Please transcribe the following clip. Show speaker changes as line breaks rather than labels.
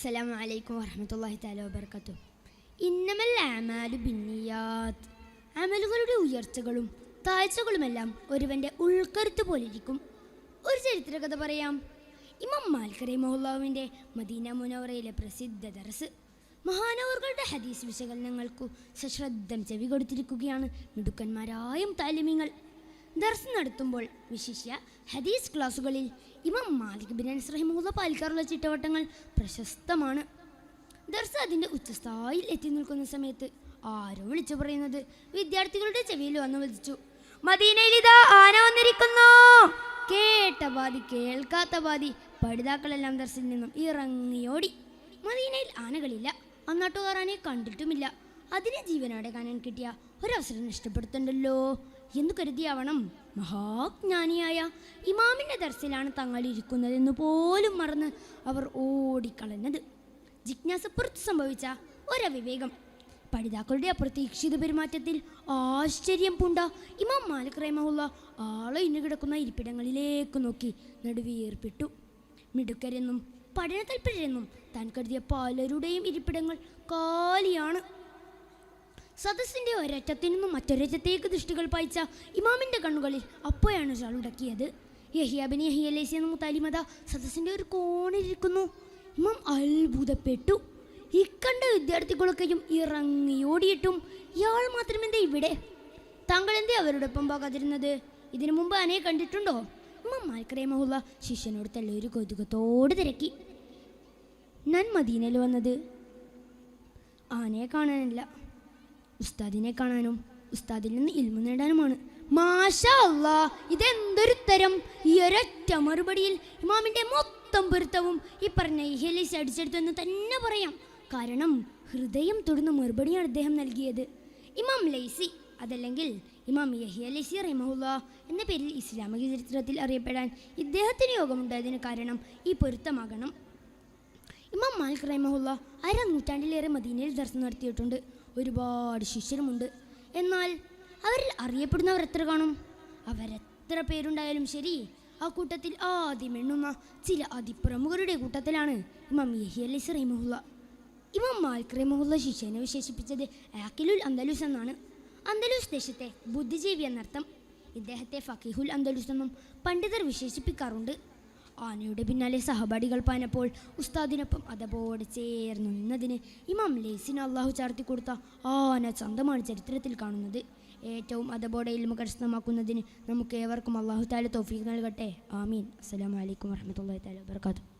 അസ്സലാമു അലൈക്കും വറഹമത്തല്ലാഹി തആല വബർക്കാത്തു. ഇന്നമൽ അമാലു ബിന്നിയാത്ത്. അമലുകളുടെ ഉയർച്ചകളും താഴ്ചകളുമെല്ലാം ഒരുവന്റെ ഉൾക്കരുത്ത് പോലിരിക്കും. ഒരു ചരിത്രകഥ പറയാം. ഇമാം മാൽക്കറി മൊഹ്ലാവിന്റെ മദീന മുനവറയിലെ പ്രസിദ്ധ ദർസ്. മഹാനവറുകളുടെ ഹദീസ് വിശകലനങ്ങൾക്കു സശ്രദ്ധം ചെവി കൊടുത്തിരിക്കുകയാണ് മിടുക്കന്മാരായും താലിമ്യങ്ങൾ ദർസ് നടത്തുമ്പോൾ വിശിഷ്യ ഹദീസ് ക്ലാസുകളിൽ ഇമാം മാലിക് ബിൻ അനസ് റഹിമുള്ള പാലിക്കാറുള്ള ചിട്ടവട്ടങ്ങൾ പ്രശസ്തമാണ്. ദർസ് അതിന്റെ ഉച്ചസ്ഥായിൽ എത്തി നിൽക്കുന്ന സമയത്ത് ആരോ വിളിച്ചു പറയുന്നത് വിദ്യാർത്ഥികളുടെ ചെവിയിൽ വന്നു വിളിച്ചു മദീനയിൽ ഇതാ ആന വന്നിരിക്കുന്നു? കേട്ട പാതി കേൾക്കാത്ത പാതി പഠിതാക്കളെല്ലാം ദർസിൽ നിന്നും ഇറങ്ങിയോടി. മദീനയിൽ ആനകളില്ല. അന്നാട്ടുകാർ കണ്ടിട്ടുമില്ല. അതിനെ ജീവനോടെ കാണാൻ കിട്ടിയ ഒരവസരം നഷ്ടപ്പെടുത്തണ്ടല്ലോ എന്ന് കരുതിയാവണം മഹാജ്ഞാനിയായ ഇമാമിന്റെ ദർസിലാണ് തങ്ങൾ ഇരിക്കുന്നതെന്ന് പോലും മറന്ന് അവർ ഓടിക്കളഞ്ഞത്. ജിജ്ഞാസപ്പുറത്ത് സംഭവിച്ച ഒരവിവേകം. പഠിതാക്കളുടെ അപ്രതീക്ഷിത പെരുമാറ്റത്തിൽ ആശ്ചര്യം പൂണ്ട ഇമാം മാലിക് റഹ്മുള്ള ആളെ ഇന്നു കിടക്കുന്ന ഇരിപ്പിടങ്ങളിലേക്ക് നോക്കി നടുവീർപ്പിട്ടു മിടുക്കരെന്നും പഠന താല്പര്യരെന്നും താൻ കരുതിയ പലരുടെയും ഇരിപ്പിടങ്ങൾ കാലിയാണ്. സദസ്സിന്റെ ഒരറ്റത്തു നിന്നും മറ്റൊരറ്റത്തേക്ക് ദൃഷ്ടികൾ പായിച്ച ഇമാമിന്റെ കണ്ണുകളിൽ അപ്പോഴാണ് ഒരാൾ ഉടക്കിയത്. യഹിയാബിന് യഹിയലേസി എന്ന മുത്താലിമത സദസ്സിന്റെ ഒരു കോണിലിരിക്കുന്നു ഇമാം അത്ഭുതപ്പെട്ടു. ഇക്കണ്ട വിദ്യാർത്ഥികളൊക്കെയും ഇറങ്ങിയോടിയിട്ടും ഇയാൾ മാത്രമെന്താ ഇവിടെ? താങ്കൾ എന്തേ അവരുടെ ഒപ്പം പോകാതിരുന്നത്? ഇതിനു മുമ്പ് അനെ കണ്ടിട്ടുണ്ടോ? ഇമാം മാൽക്കറേമഹുള്ള ശിഷ്യനോട് തള്ളൊരു കൗതുകത്തോട് തിരക്കി. ഞാൻ മദീനയിൽ വന്നത് ആനയെ കാണാനല്ല. ഉസ്താദിനെ കാണാനും ഉസ്താദിൽ നിന്ന് ഇൽമു നേടാനുമാണ്. മാഷാ അല്ലാ ഇതെന്തൊരു തരം? ഈ ഒരൊറ്റ മറുപടിയിൽ ഇമാമിന്റെ മൊത്തം പൊരുത്തവും ഈ പറഞ്ഞ ഇഹലീസ് അടിച്ചെടുത്തെന്ന് തന്നെ പറയാം. കാരണം ഹൃദയം തൊടുന്ന മറുപടിയാണ് അദ്ദേഹം നൽകിയത്. ഇമാം ലൈസി അതല്ലെങ്കിൽ ഇമാം യഹിയ ലൈസി റഹിമഹുല്ല എന്ന പേരിൽ ഇസ്ലാമിക ചരിത്രത്തിൽ അറിയപ്പെടാൻ ഇദ്ദേഹത്തിന് യോഗമുണ്ടായതിന് കാരണം ഈ പൊരുത്തമാകണം. ഇമാം മാലിക് റഹിമഹുല്ല അര നൂറ്റാണ്ടിലേറെ മദീനയിൽ ദർശനം നടത്തിയിട്ടുണ്ട്. ഒരുപാട് ശിഷ്യരുമുണ്ട്. എന്നാൽ അവരിൽ അറിയപ്പെടുന്നവർ എത്ര കാണും? അവരെത്ര പേരുണ്ടായാലും ശരി ആ കൂട്ടത്തിൽ ആദ്യം എണ്ണുന്ന ചില അതിപ്രമുഖരുടെ കൂട്ടത്തിലാണ് ഇമാം യഹി അലൈസ് റഹിമഹുല്ല ഇമാം മാലിക് റഹിമഹുല്ല ശിഷ്യനെ വിശേഷിപ്പിച്ചത് ആക്കിലുൽ അന്തലൂസ് എന്നാണ്. അന്തലൂസ് ദേശത്തെ ബുദ്ധിജീവി എന്നർത്ഥം. ഇദ്ദേഹത്തെ ഫക്കീഹുൽ അന്തലൂസ് എന്നും പണ്ഡിതർ വിശേഷിപ്പിക്കാറുണ്ട്. ആനയുടെ പിന്നാലെ സഹപാഠികൾ പാനപ്പോൾ ഉസ്താദിനൊപ്പം അതപോടെ ചേർന്നു നിന്നതിന് ഇമാം ലേസിന് അള്ളാഹു ചാർത്തി കൊടുത്ത ആന ചന്തമാണ് ചരിത്രത്തിൽ കാണുന്നത്. ഏറ്റവും അതപോടെ ഇൽമ കരസ്ഥമാക്കുന്നതിന് നമുക്ക് ഏവർക്കും അള്ളാഹു താല തോഫീക്ക് നൽകട്ടെ. ആമീൻ. അസ്സലാമു അലൈക്കും വറഹമത്തല്ലാഹി തആല വബറകാതുഹു.